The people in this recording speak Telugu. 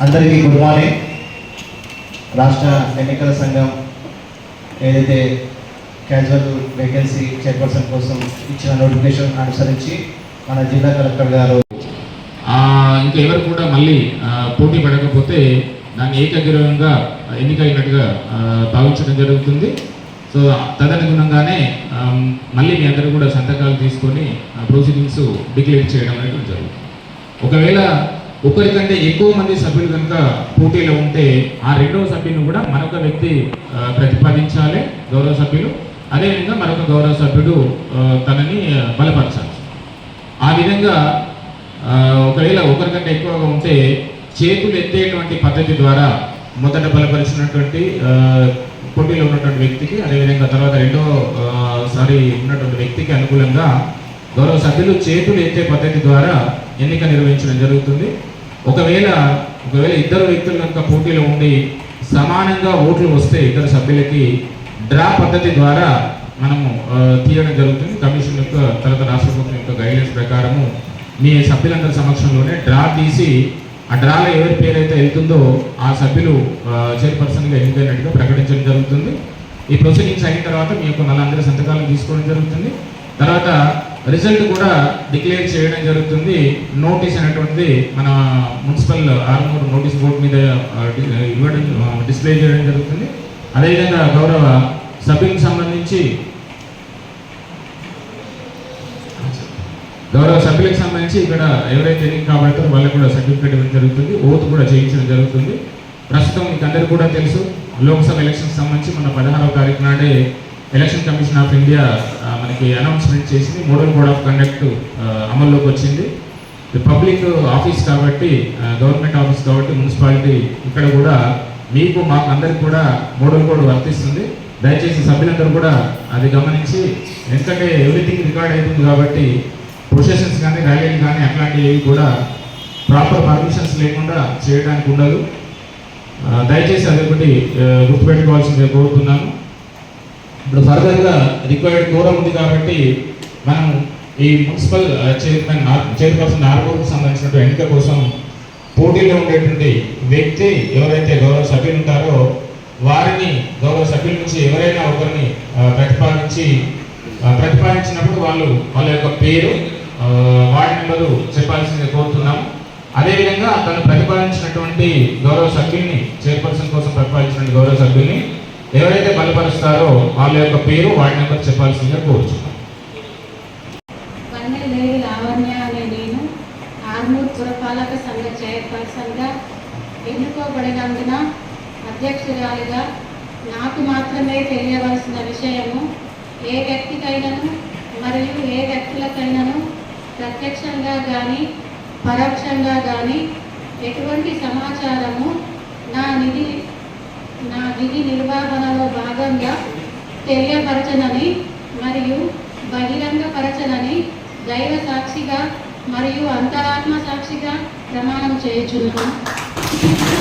అందరికీ గుడ్ మార్నింగ్. రాష్ట్ర ఎన్నికల సంఘం ఏదైతే క్యాజువల్ వేకెన్సీ చైర్పర్సన్ కోసం ఇచ్చిన నోటిఫికేషన్ అనుసరించి మన జిల్లా కలెక్టర్ గారు ఇంకా ఎవరు కూడా మళ్ళీ పోటీ పడకపోతే దాన్ని ఏకగ్రీవంగా ఎన్నికైనట్టుగా భావించడం జరుగుతుంది. సో తదనుగుణంగానే మళ్ళీ మీ అందరూ కూడా సంతకాలు తీసుకొని ప్రొసీడింగ్స్ డిక్లేర్ చేయడం అనేది జరుగుతుంది. ఒకవేళ ఒకరికంటే ఎక్కువ మంది సభ్యులు కనుక పోటీలో ఉంటే ఆ రెండవ సభ్యుని కూడా మరొక వ్యక్తి ప్రతిపాదించాలి గౌరవ సభ్యులు. అదేవిధంగా మరొక గౌరవ సభ్యుడు తనని బలపరచాలి. ఆ విధంగా ఒకవేళ ఒకరికంటే ఎక్కువగా ఉంటే చేతులు ఎత్తేటువంటి పద్ధతి ద్వారా మొదట బలపరిచినటువంటి పోటీలో ఉన్నటువంటి వ్యక్తికి అదేవిధంగా తర్వాత రెండో సారి ఉన్నటువంటి వ్యక్తికి అనుకూలంగా గౌరవ సభ్యులు చేతులు ఎత్తే పద్ధతి ద్వారా ఎన్నిక నిర్వహించడం జరుగుతుంది. ఒకవేళ ఒకవేళ ఇద్దరు వ్యక్తులు కనుక పోటీలో ఉండి సమానంగా ఓట్లు వస్తే ఇద్దరు సభ్యులకి డ్రా పద్ధతి ద్వారా మనము తీయడం జరుగుతుంది. కమిషన్ యొక్క తర్వాత రాష్ట్ర ప్రభుత్వం యొక్క గైడ్లైన్స్ ప్రకారము మీ సభ్యులందరి సమక్షంలోనే డ్రా తీసి ఆ డ్రాలో ఎవరి పేరైతే వెళ్తుందో ఆ సభ్యులు చైర్పర్సన్గా ఎన్నికైనట్టుగా ప్రకటించడం జరుగుతుంది. ఈ ప్రొసీడింగ్స్ అయిన తర్వాత మీ యొక్క నల్లందరి సంతకాలను తీసుకోవడం జరుగుతుంది. తర్వాత రిజల్ట్ కూడా డిక్లేర్ చేయడం జరుగుతుంది. నోటీస్ అనేటువంటిది మన మున్సిపల్ ఆర్మూర్ నోటీస్ బోర్డు మీద ఇవ్వడం డిస్ప్లే చేయడం జరుగుతుంది. అదేవిధంగా గౌరవ సభ్యులకు సంబంధించి గౌరవ సభ్యులకు సంబంధించి ఇక్కడ ఎవరైతే ఎన్నిక కాబడతారో వాళ్ళకి కూడా సర్టిఫికేట్ ఇవ్వడం జరుగుతుంది. ఓత్ కూడా చేయించడం జరుగుతుంది. ప్రస్తుతం మీకు అందరికీ కూడా తెలుసు లోక్సభ ఎలక్షన్కి సంబంధించి మన పదహారవ తారీఖు నాడే ఎలక్షన్ కమిషన్ ఆఫ్ ఇండియా మనకి అనౌన్స్మెంట్ చేసింది. మోడల్ కోడ్ ఆఫ్ కండక్ట్ అమల్లోకి వచ్చింది. పబ్లిక్ ఆఫీస్ కాబట్టి గవర్నమెంట్ ఆఫీస్ కాబట్టి మున్సిపాలిటీ ఇక్కడ కూడా మీకు మాకు అందరికి కూడా మోడల్ కోడ్ వర్తిస్తుంది. దయచేసి సభ్యులందరూ కూడా అది గమనించి ఎందుకంటే ఎవ్రీథింగ్ రికార్డ్ అవుతుంది కాబట్టి ప్రొసెషన్స్ కానీ ర్యాలీలు కానీ అట్లాంటివి కూడా ప్రాపర్ పర్మిషన్స్ లేకుండా చేయడానికి ఉండదు. దయచేసి అది ఒకటి ఆ, గుర్తుపెట్టుకోవాల్సిందిగా కోరుతున్నాను. ఇప్పుడు ఫర్దర్గా రిక్వైర్డ్ కోరం ఉంది కాబట్టి మనం ఈ మున్సిపల్ చైర్మన్ చైర్పర్సన్ ఆర్మూర్కు సంబంధించినటువంటి ఎన్నిక కోసం పోటీలో ఉండేటువంటి వ్యక్తి ఎవరైతే గౌరవ సభ్యులు ఉంటారో వారిని గౌరవ సభ్యుల నుంచి ఎవరైనా ఒకరిని ప్రతిపాదించి ప్రతిపాదించినప్పుడు వాళ్ళు వాళ్ళ యొక్క పేరు వార్డు నెంబరు చెప్పాల్సింది కోరుతున్నాం. అదేవిధంగా తను ప్రతిపాదించినటువంటి గౌరవ సభ్యుల్ని చైర్పర్సన్ కోసం ప్రతిపాదించినటువంటి గౌరవ సభ్యుల్ని ఎవరైతే బలపరుస్తారో వాళ్ళ యొక్క పేరు వార్డు నెంబర్ చెప్పాల్సిందిగా కోరుచున్నాం. నేను పురపాలక సంఘ చైర్పర్సన్గా ఎన్నుకోబడినందున అధ్యక్షురాలిగా నాకు మాత్రమే తెలియవలసిన విషయము ఏ వ్యక్తికైనాను మరియు ఏ వ్యక్తులకైనాను ప్రత్యక్షంగా కానీ పరోక్షంగా కానీ ఎటువంటి సమాచారము నా నిధి నా విధి నిర్వహణ భాగంగా తెలియపరచనని మరియు బహిరంగపరచనని దైవ సాక్షిగా మరియు అంతరాత్మ సాక్షిగా ప్రమాణం చేయుచున్నాను